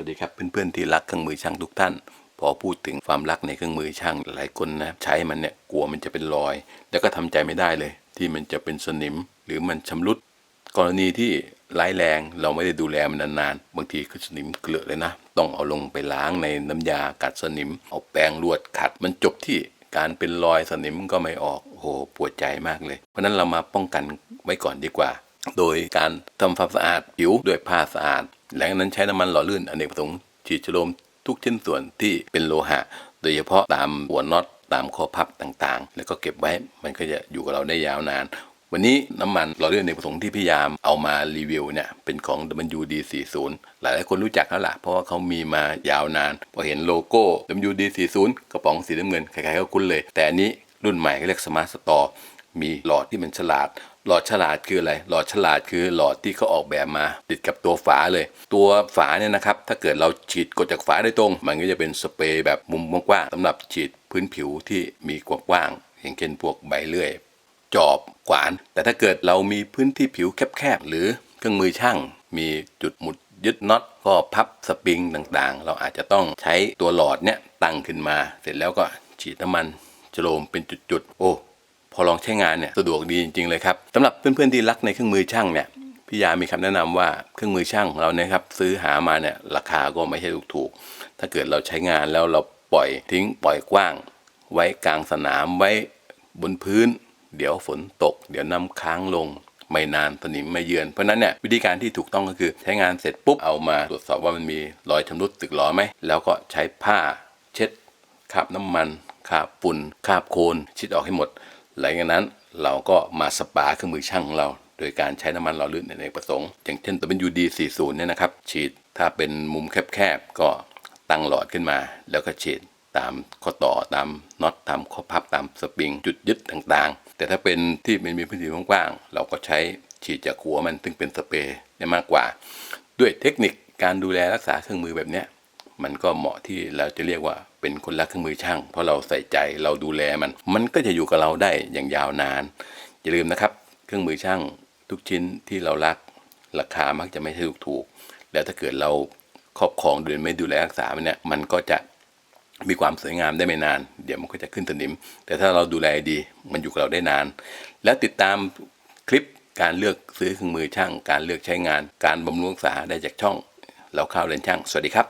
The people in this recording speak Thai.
วัสดีครับเพื่อนๆที่รักเครื่องมือช่างทุกท่าน พอพูดถึงความรักในเครื่องมือช่างหลายคนนะใช้มันเนี่ยกลัวมันจะเป็นรอย แล้วก็ทำใจไม่ได้เลย ที่มันจะเป็นสนิมหรือมันชำรุด กรณีที่ร้ายแรงเราไม่ได้ดูแลมันนานๆบางทีก็สนิมเกลือเลยนะ ต้องเอาลงไปล้างในน้ำยากัดสนิม เอาแปรงลวดขัด มันจบที่การเป็นรอยสนิมก็ไม่ออกโอ้โหปวดใจมากเลย เพราะฉะนั้นเรามาป้องกันไว้ก่อนดีกว่า โดยการทำความสะอาดผิวด้วยผ้าสะอาด หลังจากนั้นใช้น้ำมันหล่อลื่นอเนกประสงค์ฉีดชโลมทุกชิ้นส่วนที่เป็นโลหะ โดยเฉพาะตามหัวน็อตตามข้อพับต่างๆ แล้วก็เก็บไว้มันก็จะอยู่กับเราได้ยาวนาน วันนี้น้ำมันหล่อลื่นอเนกประสงค์ที่พยายามเอามารีวิวเนี่ยเป็นของ WD40 หลายๆคนรู้จักแล้วล่ะ เพราะว่าเขามีมายาวนาน พอเห็นโลโก้ WD40 กระป๋องสีน้ำเงินใครๆก็คุ้นเลย แต่อันนี้รุ่นใหม่เขาเรียกสมาร์ทสตอร์มีหลอดที่มันฉลาด หลอดฉลาดคืออะไร หลอดฉลาดคือหลอดที่เขาออกแบบมา ติดกับตัวฝาเลย ตัวฝาเนี่ยนะครับ ถ้าเกิดเราฉีดกดจากฝาได้ตรง มันก็จะเป็นสเปรย์แบบมุมกว้างสำหรับฉีดพื้นผิวที่มีกว้างๆอย่างเช่นพวกใบเลื่อย จอบขวาน แต่ถ้าเกิดเรามีพื้นที่ผิวแคบๆหรือเครื่องมือช่าง มีจุดหมุดยึดน็อตก็พับสปริงต่างๆ เราอาจจะต้องใช้ตัวหลอดเนี่ยตั้งขึ้นมา เสร็จแล้วก็ฉีดน้ำมันจโลมเป็นจุดๆ โอ้ พอลองใช้งานเนี่ยสะดวกดีจริงๆเลยครับสำหรับเพื่อนๆที่รักในเครื่องมือช่างเนี่ยพี่ยามีคำแนะนำว่าเครื่องมือช่างของเราเนี่ยครับซื้อหามาเนี่ยราคาก็ไม่ใช่ถูกๆถ้าเกิดเราใช้งานแล้วเราปล่อยทิ้งปล่อยกว้าง ไว้กลางสนามไว้บนพื้น เดี๋ยวฝนตก เดี๋ยวน้ำค้างลง ไม่นานสนิมมาเยือน เพราะนั้นเนี่ยวิธีการที่ถูกต้องก็คือ ใช้งานเสร็จปุ๊บเอามาตรวจสอบว่ามันมีรอยชำรุดสึกหรอไหมแล้วก็ใช้ผ้า เช็ดคราบน้ำมันคราบฝุ่นคราบโคลนชิดออกให้หมด หลังจากนั้นเราก็มาสปาเครื่องมือช่างของเรา โดยการใช้น้ำมันหล่อลื่นในประสงค์ อย่างเช่น WD40 เนี่ยนะครับ ฉีดถ้าเป็นมุมแคบๆ ก็ตั้งหลอดขึ้นมา แล้วก็ฉีดตามข้อต่อตามน็อตตามข้อพับตามสปริง จุดยึดต่างๆ แต่ถ้าเป็นที่มันมีพื้นที่กว้างๆเราก็ใช้ฉีดจากหัวมันซึ่งเป็นสเปรย์ได้มากกว่า ด้วยเทคนิคการดูแลรักษาเครื่องมือแบบนี้มันก็เหมาะที่เราจะเรียกว่า เป็นคนรักเครื่องมือช่าง เพราะเราใส่ใจเราดูแลมัน มันก็จะอยู่กับเราได้อย่างยาวนาน อย่าลืมนะครับ เครื่องมือช่างทุกชิ้นที่เรารัก ราคามักจะไม่ใช่ถูก แล้วถ้าเกิดเราครอบครองดยไม่ดูแลรักษามันเนี่ยมันก็จะมีความสวยงามได้ไม่นาน เดี๋ยวมันก็จะขึ้นสนิม แต่ถ้าเราดูแลดีมันอยู่กับเราได้นาน แล้วติดตามคลิปการเลือกซื้อเครื่องมือช่าง การเลือกใช้งาน การบำรุงรักษาได้จากช่อง เราเข้าเรียนช่าง สวัสดีครับ